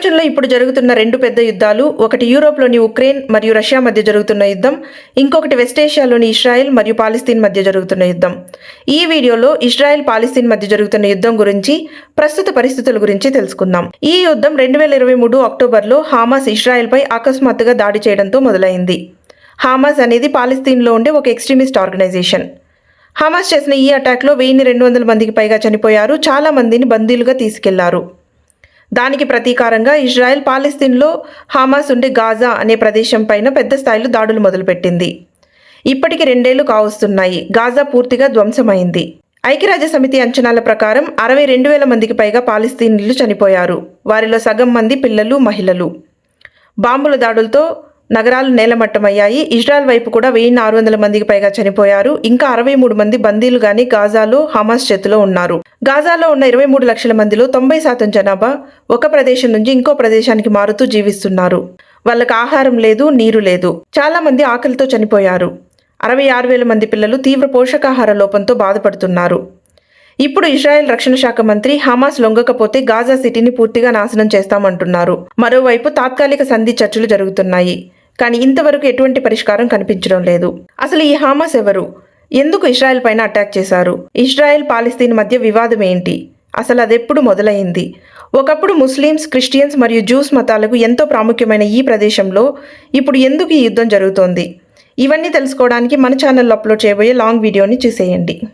ప్రపంచంలో ఇప్పుడు జరుగుతున్న రెండు పెద్ద యుద్ధాలు ఒకటి యూరోప్లోని ఉక్రెయిన్ మరియు రష్యా మధ్య జరుగుతున్న యుద్ధం ఇంకొకటి వెస్టేషియాలోని ఇస్రాయెల్ మరియు పాలిస్తీన్ మధ్య జరుగుతున్న యుద్ధం. ఈ వీడియోలో ఇస్రాయెల్ పాలిస్తీన్ మధ్య జరుగుతున్న యుద్ధం గురించి ప్రస్తుత పరిస్థితుల గురించి తెలుసుకుందాం. ఈ యుద్ధం రెండు వేల ఇరవై మూడు అక్టోబర్లో హామాస్ ఇస్రాయెల్పై అకస్మాత్తుగా దాడి చేయడంతో మొదలైంది. హామాస్ అనేది పాలిస్తీన్లో ఉండే ఒక ఎక్స్ట్రీమిస్ట్ ఆర్గనైజేషన్. హమాస్ చేసిన ఈ అటాక్లో వెయ్యిన్ని రెండు వందల మందికి పైగా చనిపోయారు చాలా మందిని బందీలుగా తీసుకెళ్ళారు. దానికి ప్రతీకారంగా ఇజ్రాయెల్ పాలస్తీన్లో హామాస్ ఉండే గాజా అనే ప్రదేశం పైన పెద్ద స్థాయిలో దాడులు మొదలుపెట్టింది. ఇప్పటికి రెండేళ్ళు కావస్తున్నాయి. గాజా పూర్తిగా ధ్వంసమైంది. ఐక్యరాజ్య సమితి అంచనాల ప్రకారం అరవై రెండు వేల మందికి పైగా పాలస్తీనీలు చనిపోయారు. వారిలో సగం మంది పిల్లలు మహిళలు. బాంబుల దాడులతో నగరాలు నేలమట్టమయ్యాయి. ఇజ్రాయెల్ వైపు కూడా వెయ్యి ఆరు వందల మందికి పైగా చనిపోయారు. ఇంకా అరవై మూడు మంది బందీలు గాని గాజాలో హమాస్ చేతిలో ఉన్నారు. గాజాలో ఉన్న ఇరవై మూడు లక్షల మందిలో తొంభై శాతం జనాభా ఒక ప్రదేశం నుంచి ఇంకో ప్రదేశానికి మారుతూ జీవిస్తున్నారు. వాళ్ళకి ఆహారం లేదు నీరు లేదు. చాలా మంది ఆకలితో చనిపోయారు. అరవై ఆరు వేల మంది పిల్లలు తీవ్ర పోషకాహార లోపంతో బాధపడుతున్నారు. ఇప్పుడు ఇజ్రాయెల్ రక్షణ శాఖ మంత్రి హమాస్ లొంగకపోతే గాజా సిటీని పూర్తిగా నాశనం చేస్తామంటున్నారు. మరోవైపు తాత్కాలిక సంధి చర్చలు జరుగుతున్నాయి. కానీ ఇంతవరకు ఎటువంటి పరిష్కారం కనిపించడం లేదు. అసలు ఈ హామాస్ ఎవరు? ఎందుకు ఇస్రాయెల్ పైన అటాక్ చేశారు? ఇజ్రాయెల్ పాలిస్తీన్ మధ్య వివాదం ఏంటి? అసలు అదెప్పుడు మొదలైంది? ఒకప్పుడు ముస్లిమ్స్ క్రిస్టియన్స్ మరియు జూస్ మతాలకు ఎంతో ప్రాముఖ్యమైన ఈ ప్రదేశంలో ఇప్పుడు ఎందుకు ఈ యుద్ధం జరుగుతోంది? ఇవన్నీ తెలుసుకోవడానికి మన ఛానల్లో అప్లోడ్ చేయబోయే లాంగ్ వీడియోని చూసేయండి.